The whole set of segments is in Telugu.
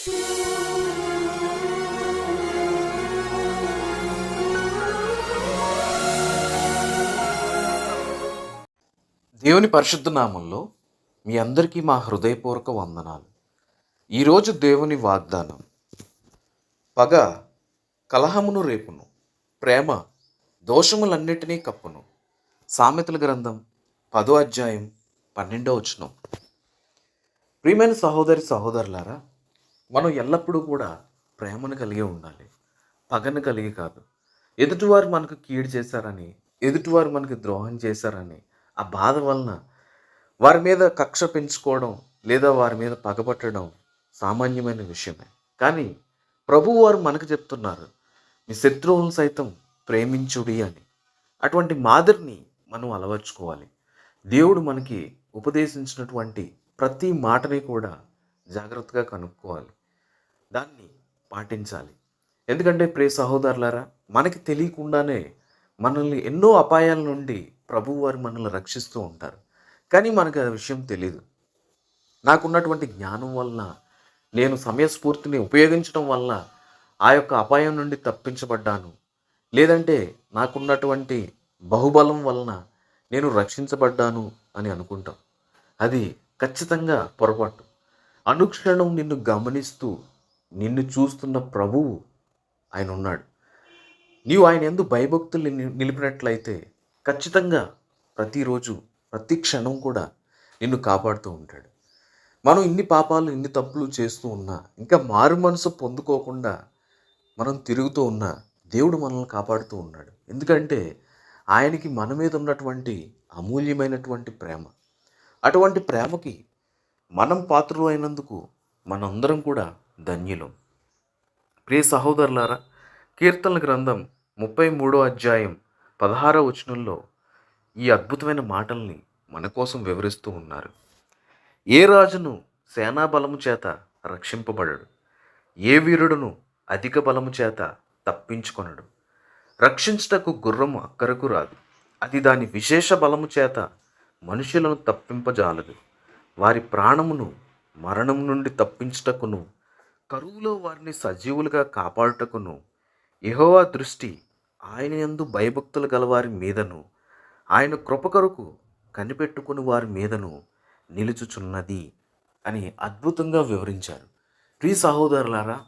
దేవుని పరిశుద్ధ నామంలో మీ అందరికీ మా హృదయపూర్వక వందనాలు. ఈరోజు దేవుని వాగ్దానం పగ కలహమును రేపును ప్రేమ దోషములన్నిటినీ కప్పును. సామెతల గ్రంథం పదో అధ్యాయం పన్నెండో వచనం. ప్రియమైన సహోదరి సహోదరులారా మనం ఎల్లప్పుడూ కూడా ప్రేమను కలిగి ఉండాలి. పగను కలిగి కాదు. ఎదుటివారు మనకు కీడు చేశారని ఎదుటివారు మనకు ద్రోహం చేశారని ఆ బాధ వలన వారి మీద కక్ష పెంచుకోవడం లేదా వారి మీద పగపట్టడం సామాన్యమైన విషయమే. కానీ ప్రభు వారు మనకు చెప్తున్నారు మీ శత్రువులను సైతం ప్రేమించుడి అని. అటువంటి మాదిరిని మనం అలవర్చుకోవాలి. దేవుడు మనకి ఉపదేశించినటువంటి ప్రతి మాటని కూడా జాగ్రత్తగా కనుక్కోవాలి. దాన్ని పాటించాలి. ఎందుకంటే ప్రే సహోదరులారా మనకి తెలియకుండానే మనల్ని ఎన్నో అపాయాల నుండి ప్రభువు వారు మనల్ని రక్షిస్తూ ఉంటారు. కానీ మనకు ఆ విషయం తెలియదు నాకున్నటువంటి జ్ఞానం వలన నేను సమయస్ఫూర్తిని ఉపయోగించడం వల్ల ఆ యొక్క అపాయం నుండి తప్పించబడ్డాను. లేదంటే నాకున్నటువంటి బహుబలం వలన నేను రక్షించబడ్డాను అని అనుకుంటాం. అది ఖచ్చితంగా పొరపాటు. అనుక్షణం నిన్ను గమనిస్తూ నిన్ను చూస్తున్న ప్రభువు ఆయన ఉన్నాడు. నీవు ఆయన ఎందు భయభక్తులు ని- నిలిపినట్లయితే ఖచ్చితంగా ప్రతిరోజు ప్రతి క్షణం కూడా నిన్ను కాపాడుతూ ఉంటాడు. మనం ఇన్ని పాపాలు ఇన్ని తప్పులు చేస్తూ ఉన్నా ఇంకా మారు మనసు పొందుకోకుండా మనం తిరుగుతూ ఉన్నా దేవుడు మనల్ని కాపాడుతూ ఉన్నాడు. ఎందుకంటే ఆయనకి మన మీద ఉన్నటువంటి అమూల్యమైనటువంటి ప్రేమ. అటువంటి ప్రేమకి మనం పాత్రలు అయినందుకు మనందరం కూడా ధన్యులు. ప్రియ సహోదరులారా కీర్తనల గ్రంథం ముప్పై మూడో అధ్యాయం పదహారో వచనంలో ఈ అద్భుతమైన మాటల్ని మన కోసం వివరిస్తూ ఉన్నారు. ఏ రాజును సేనా బలము చేత రక్షింపబడడు? ఏ వీరుడును అధిక బలము చేత తప్పించుకొనడు? రక్షించుటకు గుర్రము అక్కరకు రాదు. అది దాని విశేష బలము చేత మనుషులను తప్పింపజాలదు. వారి ప్రాణమును మరణం నుండి తప్పించుటకును కరువులో వారిని సజీవులుగా కాపాడుటకును. యహోవా దృష్టి ఆయన యందు భయభక్తులు గలవారి మీదను ఆయన కృప కొరకు కనిపెట్టుకుని వారి మీదను నిలుచుచున్నది అని అద్భుతంగా వివరించారు. ప్రియ సహోదరులారా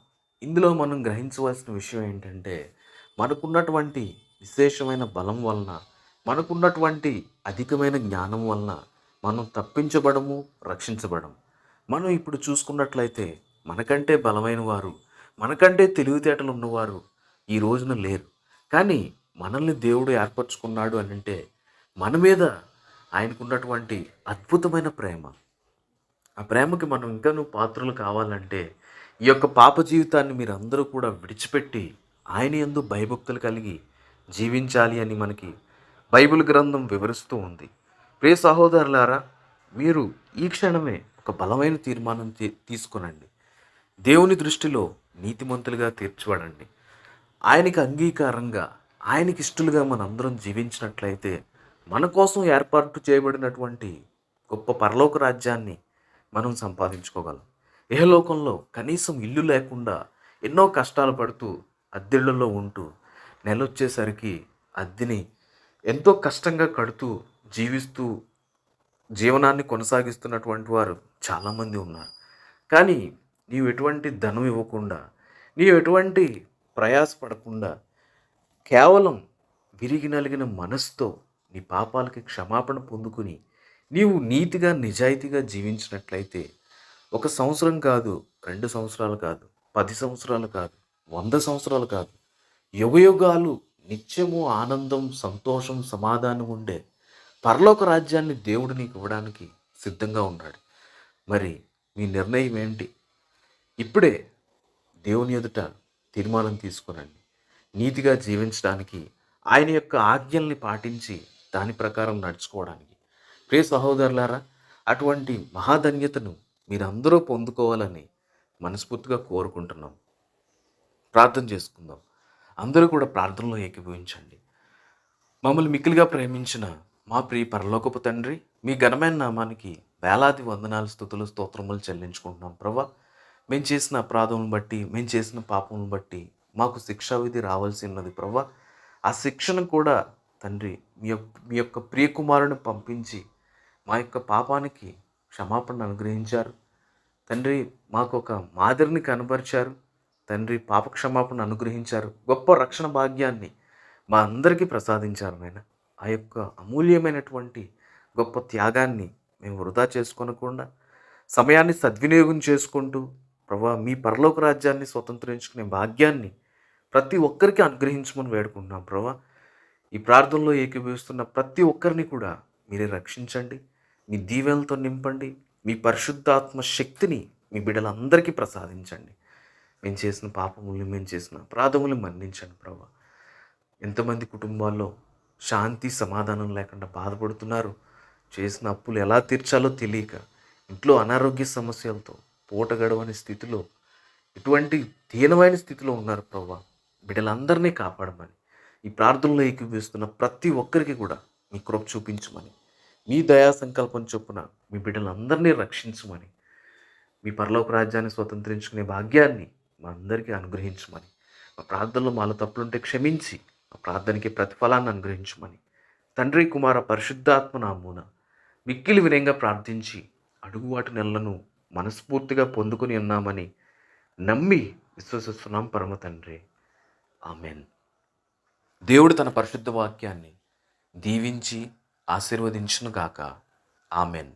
ఇందులో మనం గ్రహించవలసిన విషయం ఏంటంటే మనకున్నటువంటి విశేషమైన బలం వలన మనకున్నటువంటి అధికమైన జ్ఞానం వలన మనం తప్పించబడము రక్షించబడము. మనం ఇప్పుడు చూసుకున్నట్లయితే మనకంటే బలమైన వారు మనకంటే తెలివితేటలు ఉన్నవారు ఈ రోజున లేరు. కానీ మనల్ని దేవుడు ఏర్పరచుకున్నాడు అని అంటే మన మీద ఆయనకున్నటువంటి అద్భుతమైన ప్రేమ. ఆ ప్రేమకి మనం ఇంకాను పాత్రలు కావాలంటే ఈ యొక్క పాప జీవితాన్ని మీరందరూ కూడా విడిచిపెట్టి ఆయన యందు భయభక్తులు కలిగి జీవించాలి అని మనకి బైబిల్ గ్రంథం వివరిస్తూ ఉంది. ప్రియ సహోదరులారా మీరు ఈ క్షణమే ఒక బలమైన తీర్మానం తీ తీసుకునండి. దేవుని దృష్టిలో నీతిమంతులుగా తీర్చబడండి ఆయనకి అంగీకారంగా ఆయనకి ఇష్టలుగా మనందరం జీవించినట్లయితే మన కోసం ఏర్పాటు చేయబడినటువంటి గొప్ప పరలోక రాజ్యాన్ని మనం సంపాదించుకోగలం. ఇహలోకంలో కనీసం ఇల్లు లేకుండా ఎన్నో కష్టాలు పడుతూ అద్దెళ్ళలో ఉంటూ నెలొచ్చేసరికి అద్దెని ఎంతో కష్టంగా కడుతూ జీవిస్తూ జీవనాన్ని కొనసాగిస్తున్నటువంటి వారు చాలామంది ఉన్నారు. కానీ నీవు ఎటువంటి ధనం ఇవ్వకుండా నీవు ఎటువంటి ప్రయాసపడకుండా కేవలం విరిగి నలిగిన మనసుతో నీ పాపాలకి క్షమాపణ పొందుకుని నీవు నీతిగా నిజాయితీగా జీవించినట్లయితే ఒక సంవత్సరం కాదు రెండు సంవత్సరాలు కాదు పది సంవత్సరాలు కాదు వంద సంవత్సరాలు కాదు యుగయుగాలు నిత్యము ఆనందం సంతోషం సమాధానం ఉండే పరలోక రాజ్యాన్ని దేవుడు నీకు ఇవ్వడానికి సిద్ధంగా ఉన్నాడు. మరి మీ నిర్ణయం ఏంటి? ఇప్పుడే దేవుని ఎదుట తీర్మానం తీసుకునండి. నీతిగా జీవించడానికి ఆయన యొక్క ఆజ్ఞల్ని పాటించి దాని ప్రకారం నడుచుకోవడానికి. ప్రియ సహోదరులారా అటువంటి మహాధన్యతను మీరందరూ పొందుకోవాలని మనస్ఫూర్తిగా కోరుకుంటున్నాం. ప్రార్థన చేసుకుందాం. అందరూ కూడా ప్రార్థనలో ఏకీభవించండి. మమ్మల్ని మిక్కిలిగా ప్రేమించిన మా ప్రియ పరలోకపు తండ్రి మీ ఘనమైన నామానికి వేలాది వందనాలు స్థుతులు స్తోత్రములు చెల్లించుకుంటున్నాం. ప్రభా మేము చేసిన అపరాధం బట్టి మేము చేసిన పాపం బట్టి మాకు శిక్షా విధి రావాల్సి ఉన్నది ప్రభా ఆ శిక్షను కూడా తండ్రి మీ యొక్క మీ యొక్క ప్రియకుమారుని పంపించి మా యొక్క పాపానికి క్షమాపణ అనుగ్రహించారు. తండ్రి మాకు ఒక మాదిరిని కనబరిచారు. తండ్రి పాప క్షమాపణ అనుగ్రహించారు. గొప్ప రక్షణ భాగ్యాన్ని మా అందరికీ ప్రసాదించారు నాయన. ఆ యొక్క అమూల్యమైనటువంటి గొప్ప త్యాగాన్ని మేము వృధా చేసుకోనకుండా సమయాన్ని సద్వినియోగం చేసుకుంటూ ప్రభా మీ పరలోక రాజ్యాన్ని స్వతంత్రించుకునే భాగ్యాన్ని ప్రతి ఒక్కరికి అనుగ్రహించమని వేడుకుంటున్నాం ప్రభా. ఈ ప్రార్థనలో ఏకీభవిస్తున్న ప్రతి ఒక్కరిని కూడా మీరే రక్షించండి మీ దీవెలతో నింపండి మీ పరిశుద్ధాత్మ శక్తిని మీ బిడ్డలందరికీ ప్రసాదించండి. మేము చేసిన పాపములు మేము చేసిన అపరాధములు మన్నించండి ప్రభా. ఎంతమంది కుటుంబాల్లో శాంతి సమాధానం లేకుండా బాధపడుతున్నారు చేసిన అప్పులు ఎలా తీర్చాలో తెలియక ఇంట్లో అనారోగ్య సమస్యలతో పూట గడవని స్థితిలో ఎటువంటి దీనమైన స్థితిలో ఉన్నారు ప్రభా బిడ్డలందరినీ కాపాడమని ఈ ప్రార్థనలో ఏకీభవిస్తున్న ప్రతి ఒక్కరికి కూడా మీ కృప చూపించమని మీ దయా సంకల్పం చొప్పున మీ బిడ్డలందరినీ రక్షించమని మీ పరలోక రాజ్యాన్ని స్వతంత్రించుకునే భాగ్యాన్ని మా అందరికీ అనుగ్రహించమని మా ప్రార్థనలో మాలో తప్పులుంటే క్షమించి మా ప్రార్థనకి ప్రతిఫలాన్ని అనుగ్రహించమని తండ్రి కుమార పరిశుద్ధాత్మ నామూన మిక్కిలి వినయంగా ప్రార్థించి అడుగువాటి నెలలను మనస్ఫూర్తిగా పొందుకుని ఉన్నామని నమ్మి విశ్వసిస్తున్నాం పరమ తండ్రి. ఆమెన్. దేవుడు తన పరిశుద్ధ వాక్యాన్ని దీవించి ఆశీర్వదించును గాక ఆమెన్.